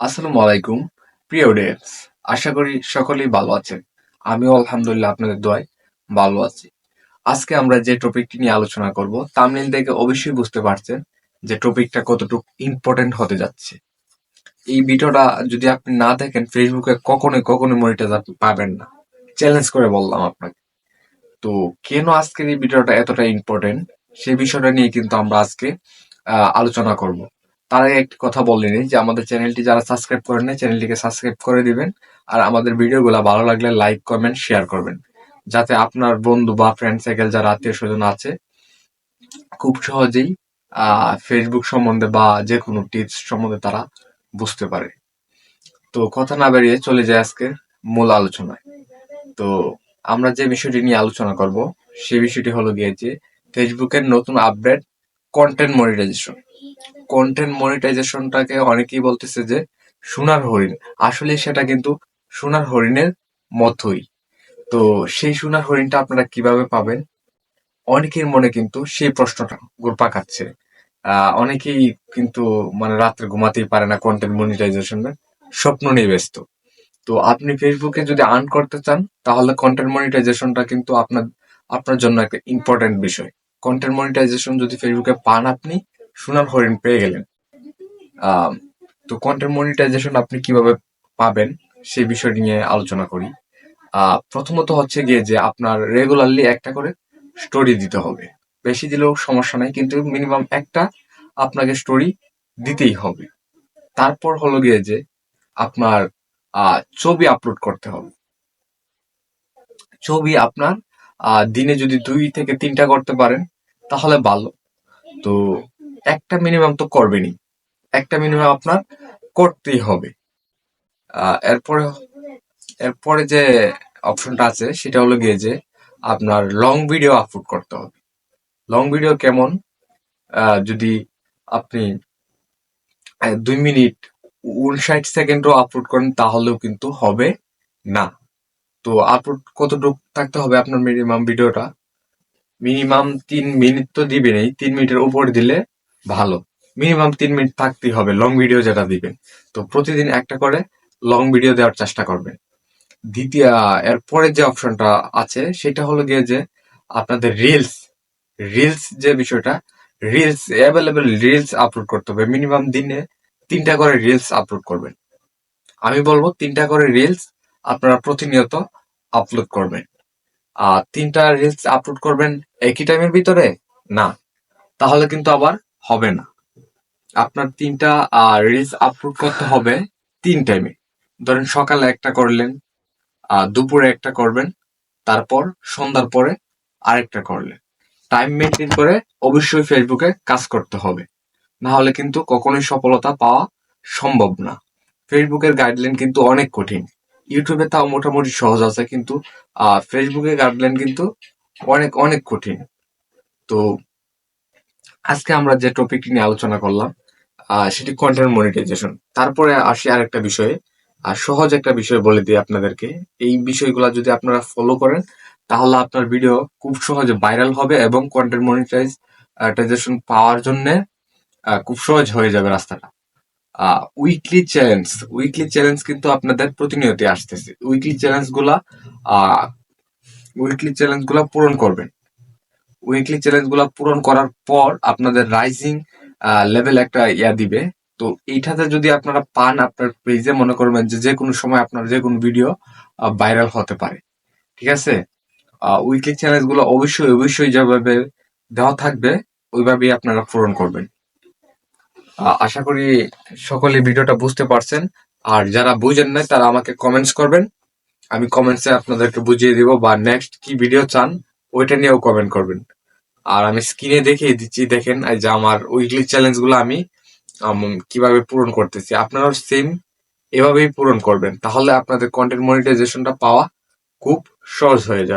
আসসালামু আলাইকুম, প্রিয় অডিয়েন্স আশা করি সকলেই ভালো আছেন। আমিও আলহামদুলিল্লাহ আপনাদের দোয়ায় ভালো আছি। আজকে আমরা যে টপিকটি নিয়ে আলোচনা করব তামিল দেখে অবশ্যই বুঝতে পারছেন যে টপিকটা কতটুকু ইম্পর্টেন্ট হতে যাচ্ছে। এই ভিডিওটা যদি আপনি না দেখেন ফেসবুকে কখনোই কখনোই মনিটাইজ আপনি পাবেন না। চ্যালেঞ্জ করে বললাম আপনাকে। তো কেন আজকের এই ভিডিওটা এতটা ইম্পর্টেন্ট সেই বিষয়টা নিয়ে কিন্তু আমরা আজকে আলোচনা করব। তার আগে একটি কথা বললেনি যে আমাদের চ্যানেলটি যারা সাবস্ক্রাইব করেন না চ্যানেলটিকে সাবস্ক্রাইব করে দিবেন। আর আমাদের ভিডিওগুলো ভালো লাগলে লাইক, কমেন্ট, শেয়ার করবেন। যাতে আপনার বন্ধু বা ফ্রেন্ড সাইকেল যারা আত্মীয় স্বজন আছে, খুব সহজেই ফেসবুক সম্বন্ধে বা যে কোনো টিপস সম্বন্ধে তারা বুঝতে পারে। তো কথা না বেরিয়ে চলে যায় আজকে মূল আলোচনায়। তো আমরা যে বিষয়টি নিয়ে আলোচনা করব সেই বিষয়টি হলো গিয়ে যে ফেসবুকের নতুন আপডেট কন্টেন্ট মনিটাইজেশন কন্টেন্ট মনিটাইজেশনটাকে অনেকেই বলতেছে যে সোনার হরিণ। আসলে সেটা কিন্তু সোনার হরিণের মতোই। তো সেই সোনার হরিণটা আপনারা কীভাবে পাবেন? অনেকের মনে কিন্তু সেই প্রশ্নটা ঘুরপা খাচ্ছে। অনেকেই কিন্তু মানে রাত্রে ঘুমাতেই পারে না কন্টেন্ট মনিটাইজেশনের স্বপ্ন নিয়ে ব্যস্ত। তো আপনি ফেসবুকে যদি আর্ন করতে চান, তাহলে কন্টেন্ট মনিটাইজেশনটা কিন্তু আপনার আপনার জন্য একটা ইম্পর্টেন্ট বিষয়। কন্টেন্ট মনিটাইজেশন যদি ফেসবুকে পান আপনি সোনার হরিণ পেয়ে গেলেন। তো কন্টেন্ট মনিটাইজেশন আপনি কীভাবে পাবেন সেই বিষয়টি নিয়ে আলোচনা করি। প্রথমত হচ্ছে গিয়ে যে আপনার রেগুলারলি একটা করে স্টোরি দিতে হবে। বেশি দিলেও সমস্যা নাই, কিন্তু মিনিমাম একটা আপনাকে স্টোরি দিতেই হবে। তারপর হলো গিয়ে যে আপনার ছবি আপলোড করতে হবে। ছবি আপনার দিনে যদি দুই থেকে তিনটা করতে পারেন, তাহলে ভালো। তো একটা মিনিমাম তো করবেনই। একটা মিনিমাম আপনার করতেই হবে। এরপরে এরপরে যে অপশনটা আছে, সেটা হলো গিয়ে যে আপনার লং ভিডিও আপলোড করতে হবে। লং ভিডিও কেমন? যদি আপনি দুই মিনিট উনষাট সেকেন্ডও আপলোড করেন, তাহলেও কিন্তু হবে না। তো আপলোড কতটুকু থাকতে হবে আপনার মিনিমাম ভিডিওটা মিনিমাম তিন মিনিট তো দিবেনই। তিন মিনিটের উপরে দিলে ভালো। মিনিমাম তিন মিনিট থাকতেই হবে লং ভিডিও যেটা দিবেন। তো প্রতিদিন একটা করে লং ভিডিও দেওয়ার চেষ্টা করবেন। দ্বিতীয় এরপরে যে অপশনটা আছে, সেটা হলো গিয়ে যে আপনাদের রিলস রিলস যে বিষয়টা রিলস অ্যাভেলেবেল রিলস আপলোড করতে হবে। মিনিমাম দিনে তিনটা করে রিলস আপলোড করবেন। আমি বলব তিনটা করে রিলস আপনারা প্রতিনিয়ত আপলোড করবেন। আর তিনটা রিলস আপলোড করবেন একই টাইমের ভিতরে? না। তাহলে কিন্তু আবার হবে না। আপনার তিনটা রিলস আপলোড করতে হবে তিন টাইমে ধরেন সকালে একটা করলেন দুপুরে একটা করবেন তারপর সন্ধ্যার পরে আরেকটা করলেন। টাইম মেনটেন করে অবশ্যই ফেসবুকে কাজ করতে হবে। না হলে কিন্তু কখনোই সফলতা পাওয়া সম্ভব না। ফেসবুকের গাইডলাইন কিন্তু অনেক কঠিন। ইউটিউবে তাও মোটামুটি সহজ আছে কিন্তু আহ, ফেসবুকের গাইডলাইন কিন্তু অনেক অনেক কঠিন। তো আজকে আমরা যে টপিকটি নিয়ে আলোচনা করলাম সেটি কন্টেন্ট মনিটাইজেশন তারপরে আসি আরেকটা বিষয়ে। আর সহজ একটা বিষয় বলে দিই আপনাদেরকে। এই বিষয়গুলো যদি আপনারা ফলো করেন, তাহলে আপনার ভিডিও খুব সহজে ভাইরাল হবে এবং কন্টেন্ট মনিটাইজেশন পাওয়ার জন্য খুব সহজ হয়ে যাবে রাস্তাটা। উইকলি চ্যালেঞ্জ উইকলি চ্যালেঞ্জ কিন্তু আপনাদের প্রতিনিয়ত আসতেছে। উইকলি চ্যালেঞ্জগুলা উইকলি চ্যালেঞ্জগুলা পূরণ করবেন। উইকলি চ্যালেঞ্জগুলা পূরণ করার পর আপনাদের রাইজিং লেভেল একটা ইয়া দিবে। তো এইটাতে যদি আপনারা পান, আপনার পেজে মনে করবেন যে যে কোনো সময় আপনার যে কোনো ভিডিও ভাইরাল হতে পারে। ঠিক আছে? উইকলি চ্যালেঞ্জগুলো অবশ্যই অবশ্যই যেভাবে দেওয়া থাকবে, ওইভাবেই আপনারা পূরণ করবেন। আশা করি সকলে ভিডিওটা বুঝতে পারছেন। আর যারা বুঝেন নাই, তারা আমাকে কমেন্টস করবেন। আমি কমেন্টসে আপনাদেরকে বুঝিয়ে দিব বা নেক্সট কি ভিডিও চান, ওইটা নিয়েও কমেন্ট করবেন। আর আমি স্ক্রিনে দেখিয়ে দিচ্ছি দেখেন যে আমার উইকলি চ্যালেঞ্জগুলো আমি আম, কীভাবে পূরণ করতেছি। আপনারাও সেম এভাবেই পূরণ করবেন। তাহলে আপনাদের কন্টেন্ট মনিটাইজেশনটা পাওয়া খুব সহজ হয়ে যাবে।